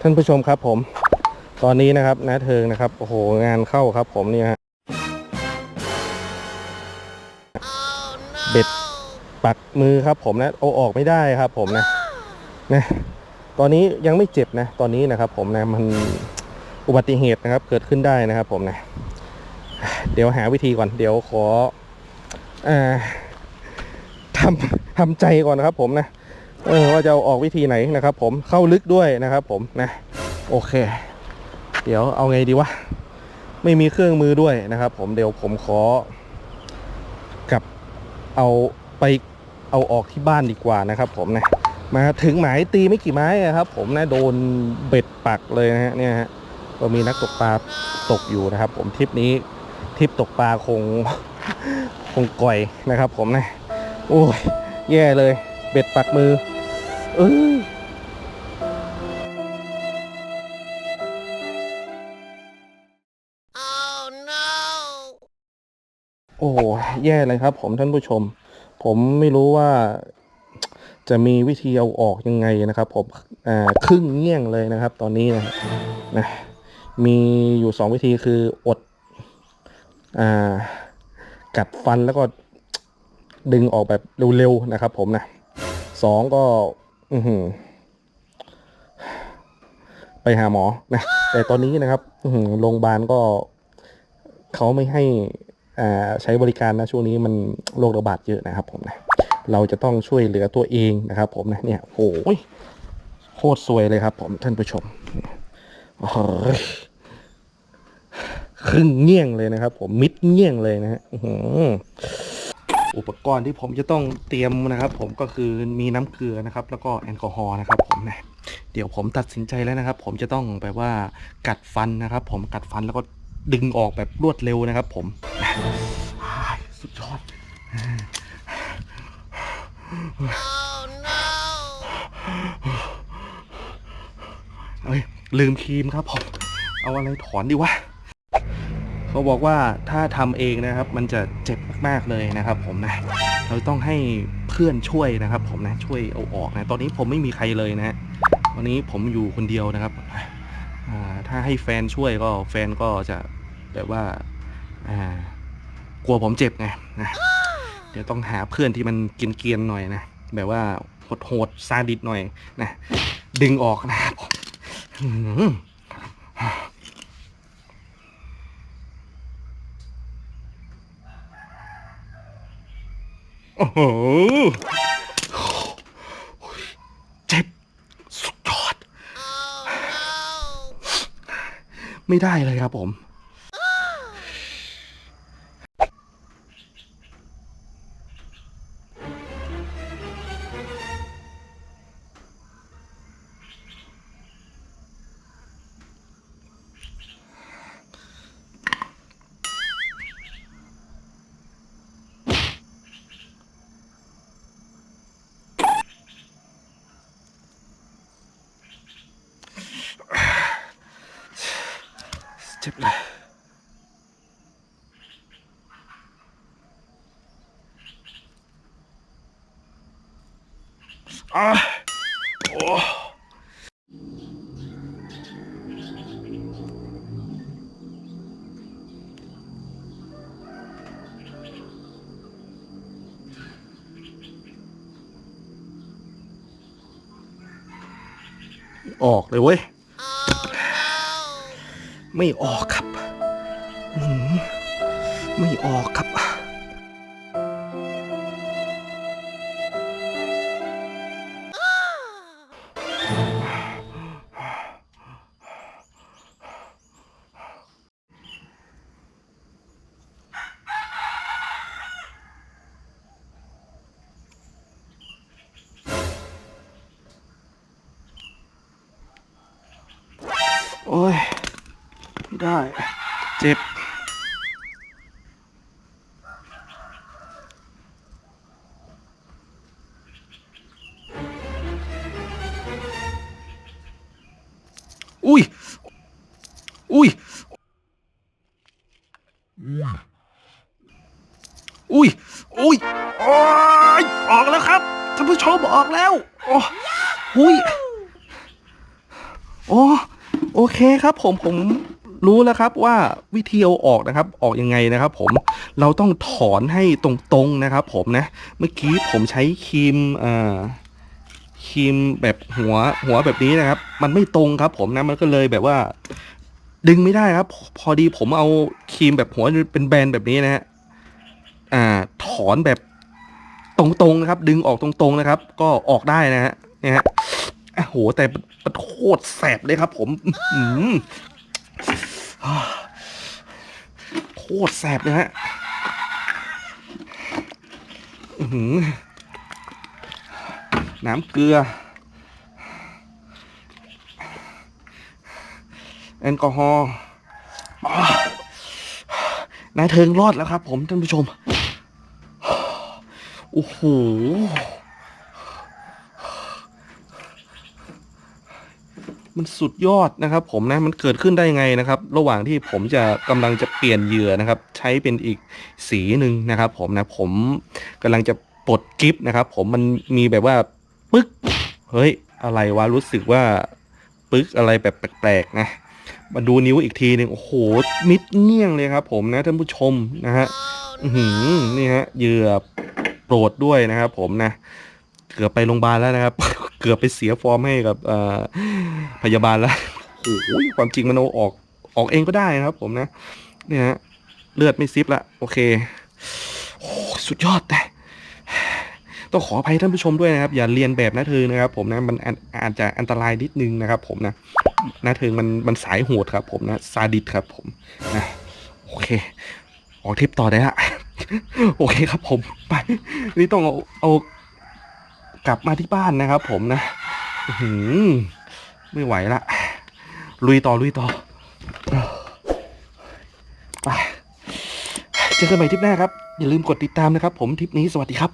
ท่านผู้ชมครับผม ตอนนี้นะครับนาเทิงนะครับ โอ้โห งานเข้าครับผมเนี่ยฮะเบ็ดปักมือครับผมนะเอาออกไม่ได้ครับผมนะนะ ตอนนี้ยังไม่เจ็บนะ ตอนนี้นะครับ ผมนะมันอุบัติเหตุนะครับ เกิดขึ้นได้นะครับ ผมนะ เดี๋ยวหาวิธีก่อน เดี๋ยวขออ่าทำทำใจก่อนนะครับ ผมนะ เออว่าจะเอาออกวิธีไหนนะครับผมเข้าลึกด้วยนะครับผมนะโอเค เดี๋ยวเอาไงดีวะไม่มีเครื่องมือด้วยนะครับ ผมเดี๋ยวผมขอกับเอาไปเอาออกที่บ้านดีกว่านะครับ ผมนะมาถึงหมายตีไม่กี่ไม้ครับ ผมนะโดนเบ็ดปักเลยนะฮะเนี่ยฮะก็มีนักตกปลาตกอยู่นะครับ ผมทริปนี้ทริปตกปลาคงคงก่อยนะครับ ผมนะโอ้ยแย่เลยเบ็ดปักมือ เอ้ยโอ้แย่เลยครับ ผมท่านผู้ชม ผมไม่รู้ว่าจะมีวิธีเอาออกยังไงนะครับ ผมอ่าครึ่งเงี้ยงเลยนะครับ ตอนนี้นะนะมีอยู่สองวิธีคืออดอ่ากัดฟันแล้วก็ดึงออกแบบเร็วๆนะครับ ผมนะสองก็ อือหือ ไปหาหมอนะแต่ตอนนี้นะครับ อือหือโรงพยาบาลก็เขาไม่ให้อ่าใช้บริการนะช่วงนี้มันโรคระบาดเยอะนะครับ ผมนะเราจะต้องช่วยเหลือตัวเองนะครับ ผมนะเนี่ยโอ้ยโคตรสวยเลยครับ ผมท่านผู้ชมโอ้ยครึ่งเงี้ยงเลยนะครับ ผมมิดเงี้ยงเลยนะฮะ อุปกรณ์ที่ผมจะต้องเตรียมนะครับ ผมก็คือมีน้ำเกลือนะครับ แล้วก็แอลกอฮอล์นะครับ ผมนะเดี๋ยวผมตัดสินใจแล้วนะครับ ผมจะต้องแบบว่ากัดฟันนะครับ ผมกัดฟันแล้วก็ดึงออกแบบรวดเร็วนะครับ ผมสุดยอด เอ้ยลืมครีมครับผมเอาอะไรถอนดีวะเขาบอกว่าถ้าทำเองนะครับ มันจะเจ็บ มากๆเลยนะครับ ผมนะ เราต้องให้เพื่อนช่วยนะครับ ผมนะช่วยเอาออกนะ ตอนนี้ผมไม่มีใครเลยนะตอนนี้ผมอยู่คนเดียวนะครับถ้าให้แฟนช่วยก็แฟนก็จะแบบว่ากลัวผมเจ็บไงนะเดี๋ยวต้องหาเพื่อนที่มันเกียนๆหน่อยนะแบบว่าโหดๆซาดิสหน่อยนะดึงออกนะครับผมอื้อหือ โอ้โหเจ็บ สุดยอด ไม่ได้เลยครับผม เจ็บเลยอะโอ้ออกเลยเว้ย ไม่ออกครับ ไม่ออกครับ โอ้ย ไม่ได้ เจ็บออุ้ย อุ้ย อุ้ย อุ้ย โอ้ย ออกแล้วครับ ท่านผู้ชมออกแล้ว โอ้หุยโอ้ โอเคครับผมผม รู้แล้วครับว่าวิธีเอาออกนะครับ ออกยังไงนะครับ ผมเราต้องถอนให้ตรงๆนะครับ ผมนะ เมื่อกี้ผมใช้ครีมเอ่อครีมแบบหัวหัวแบบนี้นะครับ มันไม่ตรงครับ ผมนะมันก็เลยแบบว่า ดึงไม่ได้ครับ พอดีผมเอาครีมแบบหัวเป็นแบนแบบนี้นะฮะอ่า ถอนแบบตรงๆนะครับ ดึงออกตรงๆนะครับ ก็ออกได้นะฮะเนี่ยฮะโอ้โหแต่มันโคตรแสบเลยครับ ผม อื้อหือ โคตรแสบเลยฮะหือน้ำเกลือ แอลกอฮอล์นายเทิงรอดแล้วครับผมท่านผู้ชม โอ้โห มันสุดยอดนะครับ ผมนะมันเกิดขึ้นได้ยังไงนะครับ ระหว่างที่ผมจะกำลังจะเปลี่ยนเหยื่อนะครับ ใช้เป็นอีกสีหนึ่งนะครับ ผมนะผมกำลังจะปลดกิฟนะครับ ผมมันมีแบบว่าปึ๊กเฮ้ยอะไรวะรู้สึกว่าปึ๊กอะไรแบบแปลกๆนะมาดูนิ้วอีกทีหนึ่งโอ้โหมิดเงี้ยงเลยครับ ผมนะท่านผู้ชมนะฮะหือนี่ฮะเหยื่อโปรดด้วยนะครับ ผมนะเกือบไปโรงพยาบาลแล้วนะครับ เกือบไปเสียฟอร์มให้กับอ่อพยาบาลแล้วโอ้โหความจริงมันเอาออกออกเองก็ได้นะครับ ผมนะเนี่ยฮะเลือดไม่ซิบละโอเคโอ้สุดยอดแต่ต้องขออภัยท่านผู้ชมด้วยนะครับ อย่าเรียนแบบนะเธอนะครับ ผมนะมันอาจอาจจะอันตรายนิดนึงนะครับ ผมนะนะเธอมันมันสายโหดครับ ผมนะซาดิสครับ ผมนะโอเค ออกทริปต่อได้ละโอเคครับผมไปนี่ต้องเอาเอา กลับมาที่บ้านนะครับ ผมนะหืมไม่ไหวละ ลุยต่อลุยต่อไปเจอกันใหม่ทริปหน้าครับ อย่าลืมกดติดตามนะครับ ผมทริปนี้สวัสดีครับ